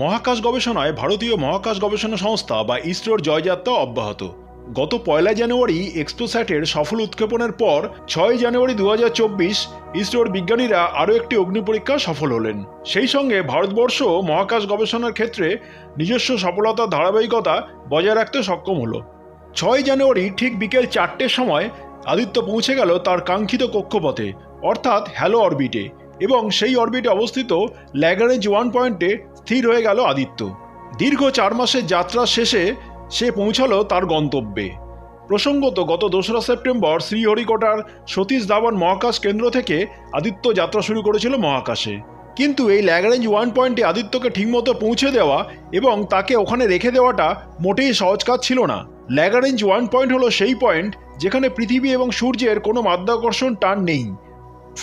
মহাকাশ গবেষণায় ভারতীয় মহাকাশ গবেষণা সংস্থা বা ইসরোর জয়যাত্রা অব্যাহত। গত পয়লা জানুয়ারি এক্সপ্রোস্যাটের সফল উৎক্ষেপণের পর ছয় জানুয়ারি দু হাজার চব্বিশ ইসরোর বিজ্ঞানীরা আরও একটি অগ্নি পরীক্ষা সফল হলেন। সেই সঙ্গে ভারতবর্ষ মহাকাশ গবেষণার ক্ষেত্রে নিজস্ব সফলতার ধারাবাহিকতা বজায় রাখতে সক্ষম হলো। ছয় জানুয়ারি ঠিক বিকেল চারটের সময় আদিত্য পৌঁছে গেল তার কাঙ্ক্ষিত কক্ষপথে, অর্থাৎ হ্যালো অরবিটে এবং সেই অরবিটে অবস্থিত ল্যাগারেজ ওয়ান পয়েন্টে স্থির হয়ে গেল আদিত্য। দীর্ঘ চার মাসের যাত্রা শেষে সে পৌঁছালো তার গন্তব্যে। প্রসঙ্গত গত দোসরা সেপ্টেম্বর শ্রীহরিকোটার সতীশ ধাওয়ান মহাকাশ কেন্দ্র থেকে আদিত্য যাত্রা শুরু করেছিল মহাকাশে। কিন্তু এই ল্যাগারেঞ্জ ওয়ান পয়েন্টে আদিত্যকে ঠিকমতো পৌঁছে দেওয়া এবং তাকে ওখানে রেখে দেওয়াটা মোটেই সহজ কাজ ছিল না। ল্যাগারেঞ্জ ওয়ান পয়েন্ট হলো সেই পয়েন্ট যেখানে পৃথিবী এবং সূর্যের কোনো মাধ্যাকর্ষণ টান নেই।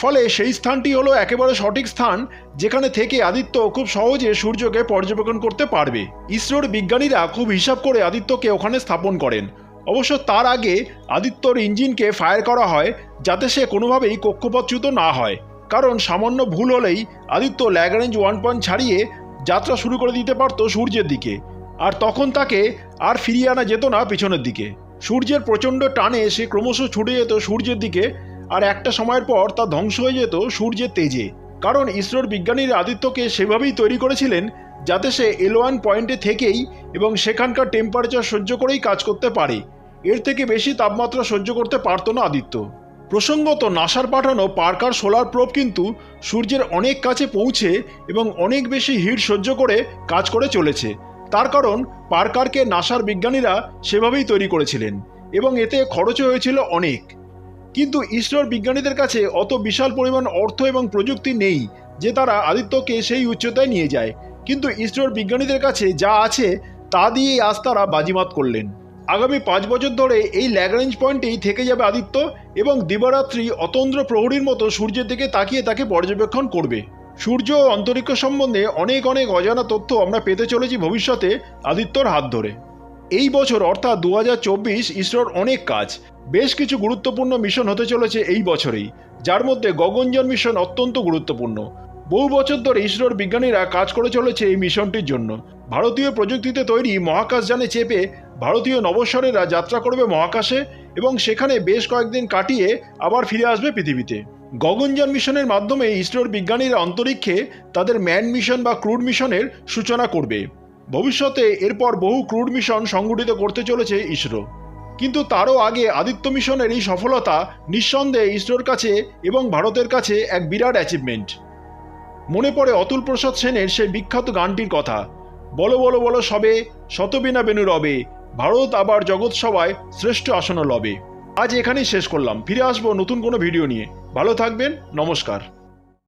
ফলে সেই স্থানটি হলো একেবারে সঠিক স্থান, যেখানে থেকে আদিত্য খুব সহজে সূর্যকে পর্যবেক্ষণ করতে পারবে। ইসরোর বিজ্ঞানীরা খুব হিসাব করে আদিত্যকে ওখানে স্থাপন করেন। অবশ্য তার আগে আদিত্যর ইঞ্জিনকে ফায়ার করা হয়, যাতে সে কোনোভাবেই কক্ষপথচ্যুত না হয়। কারণ সামান্য ভুল হলেই আদিত্য ল্যাগারেঞ্জ ওয়ান পয়েন্ট ছাড়িয়ে যাত্রা শুরু করে দিতে পারত সূর্যের দিকে। আর তখন তাকে আর ফিরিয়ে আনা যেত না পিছনের দিকে। সূর্যের প্রচণ্ড টানে সে ক্রমশ ছুটে যেত সূর্যের দিকে আর একটা সময়ের পর তা ধ্বংস হয়ে যেত সূর্যের তেজে। কারণ ইসরোর বিজ্ঞানীরা আদিত্যকে সেভাবেই তৈরি করেছিলেন যাতে সে এলোয়ান পয়েন্টে থেকেই এবং সেখানকার টেম্পারেচার সহ্য করেই কাজ করতে পারে। এর থেকে বেশি তাপমাত্রা সহ্য করতে পারতো না আদিত্য। প্রসঙ্গত নাসার পাঠানো পার্কার সোলার প্রোব কিন্তু সূর্যের অনেক কাছে পৌঁছে এবং অনেক বেশি হিট সহ্য করে কাজ করে চলেছে। তার কারণ পার্কারকে নাসার বিজ্ঞানীরা সেভাবেই তৈরি করেছিলেন এবং এতে খরচও হয়েছিল অনেক। কিন্তু ইসরোর বিজ্ঞানীদের কাছে অত বিশাল পরিমাণ অর্থ এবং প্রযুক্তি নেই, যে তারা আদিত্যকে সেই উচ্চতায় নিয়ে যায়। কিন্তু ইসরোর বিজ্ঞানীদের কাছে যা আছে, তা দিয়েই আজ তারা বাজিমাত করলেন। আগামী পাঁচ বছর ধরে এই ল্যাগরেঞ্জ পয়েন্টেই থেকে যাবে আদিত্য এবং দিবারাত্রি অতন্দ্র প্রহরীর মতো সূর্যের দিকে তাকিয়ে তাকে পর্যবেক্ষণ করবে। সূর্য ও অন্তরিক্ষ সম্বন্ধে অনেক অনেক অজানা তথ্য আমরা পেতে চলেছি ভবিষ্যতে আদিত্যর হাত ধরে। এই বছর অর্থাৎ দু হাজার চব্বিশ ইসরোর অনেক কাজ। বেশ কিছু গুরুত্বপূর্ণ মিশন হতে চলেছে এই বছরেই, যার মধ্যে গগনযান মিশন অত্যন্ত গুরুত্বপূর্ণ। বহু বছর ধরে ইসরোর বিজ্ঞানীরা কাজ করে চলেছে এই মিশনটির জন্য। ভারতীয় প্রযুক্তিতে তৈরি মহাকাশ মহাকাশযানে চেপে ভারতীয় নবস্বরেরা যাত্রা করবে মহাকাশে এবং সেখানে বেশ কয়েকদিন কাটিয়ে আবার ফিরে আসবে পৃথিবীতে। গগনযান মিশনের মাধ্যমে ইসরোর বিজ্ঞানীরা অন্তরিক্ষে তাদের ম্যান মিশন বা ক্রুড মিশনের সূচনা করবে। ভবিষ্যতে এরপর বহু ক্রুড মিশন সংগঠিত করতে চলেছে ইসরো। কিন্তু তারও আগে আদিত্য মিশনের এই সফলতা নিঃসন্দেহে ইসরোর কাছে এবং ভারতের কাছে এক বিরাট অ্যাচিভমেন্ট মনে পড়ে অতুল প্রসাদ সেনের সেই বিখ্যাত গানটির কথা, বলো বলো বলো সবে, শতবিনা বেনু রবে, ভারত আবার জগৎ সভায় শ্রেষ্ঠ আসন লবে। আজ এখানেই শেষ করলাম, ফিরে আসব নতুন কোনো ভিডিও নিয়ে। ভালো থাকবেন, নমস্কার।